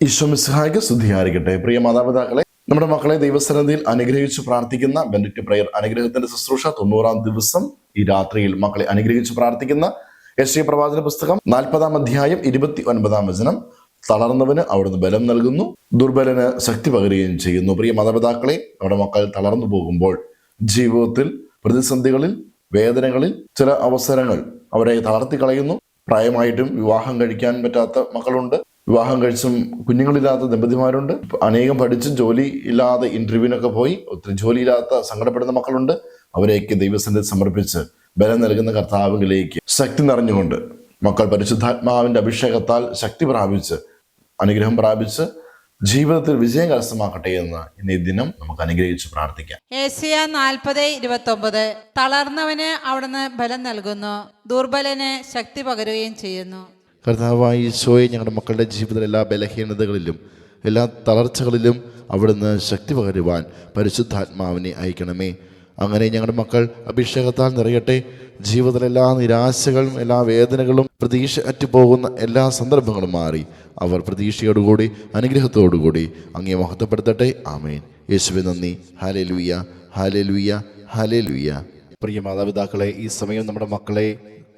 ഈശ്വമിസ്ഹായ്ക്ക് സ്തുതിയായിരിക്കട്ടെ. പ്രിയ മാതാപിതാക്കളെ നമ്മുടെ മക്കളെ ദൈവസന്നിധിയിൽ അനുഗ്രഹിച്ചു പ്രാർത്ഥിക്കുന്ന ബെൻഡിക്ട് പ്രയർ അനുഗ്രഹത്തിന്റെ ശുശ്രൂഷ തൊണ്ണൂറാം ദിവസം ഈ രാത്രിയിൽ മക്കളെ അനുഗ്രഹിച്ചു പ്രാർത്ഥിക്കുന്ന യശ്രീ പ്രവാചന പുസ്തകം നാൽപ്പതാം അധ്യായം ഇരുപത്തി ഒൻപതാം വചനം. തളർന്നവന് അവിടുന്ന് ബലം നൽകുന്നു ദുർബലന് ശക്തി പകരുകയും ചെയ്യുന്നു. പ്രിയ മാതാപിതാക്കളെ നമ്മുടെ മക്കൾ തളർന്നു പോകുമ്പോൾ ജീവിതത്തിൽ പ്രതിസന്ധികളിൽ വേദനകളിൽ ചില അവസരങ്ങൾ അവരെ തളർത്തി കളയുന്നു പ്രായമായിട്ടും വിവാഹം കഴിക്കാൻ പറ്റാത്ത മക്കളുണ്ട്. വിവാഹം കഴിച്ചും കുഞ്ഞുങ്ങളില്ലാത്ത ദമ്പതിമാരുണ്ട്. അനേകം പഠിച്ച് ജോലി ഇല്ലാതെ ഇന്റർവ്യൂവിനൊക്കെ പോയി. ഒത്തിരി ജോലിയില്ലാത്ത സങ്കടപ്പെടുന്ന മക്കളുണ്ട്. അവരെയൊക്കെ ദൈവസന്നിധി സമർപ്പിച്ച് ബലം നൽകുന്ന കർത്താവിലേക്ക് ശക്തി നിറഞ്ഞുകൊണ്ട് മക്കൾ പരിശുദ്ധാത്മാവിന്റെ അഭിഷേകത്താൽ ശക്തി പ്രാപിച്ച് അനുഗ്രഹം പ്രാപിച്ച് ജീവിതത്തിൽ വിജയം കരസ്ഥമാക്കട്ടെ എന്ന് ഇന്നീ ദിനം നമുക്ക് അനുഗ്രഹിച്ച് പ്രാർത്ഥിക്കാം. ഏഷ്യ നാൽപ്പത് ഇരുപത്തി ഒമ്പത് തളർന്നവന് അവിടുന്ന് ബലം നൽകുന്നു ദുർബലന് ശക്തി പകരുകയും ചെയ്യുന്നു. കർത്താവായ ഈശോയെ ഞങ്ങളുടെ മക്കളുടെ ജീവിതത്തിലെ എല്ലാ ബലഹീനതകളിലും എല്ലാ തളർച്ചകളിലും അവിടുന്ന് ശക്തി പകരുവാൻ പരിശുദ്ധാത്മാവിനെ അയക്കണമേ. അങ്ങനെ ഞങ്ങളുടെ മക്കൾ അഭിഷേകത്താൽ നിറയട്ടെ. ജീവിതത്തിലെ എല്ലാ നിരാശകളും എല്ലാ വേദനകളും പ്രതീക്ഷ അറ്റുപോകുന്ന എല്ലാ സന്ദർഭങ്ങളും മാറി. അവർ പ്രതീക്ഷയോടുകൂടി അനുഗ്രഹത്തോടുകൂടി അങ്ങേ മഹത്വപ്പെടുത്തട്ടെ. ആമേൻ. യേശുവെ നന്ദി. ഹാലേ ലുയ്യ ഹാലേ ലുയ്യ ഹാലേ ലുയ്യ പ്രിയ മാതാപിതാക്കളെ ഈ സമയം നമ്മുടെ മക്കളെ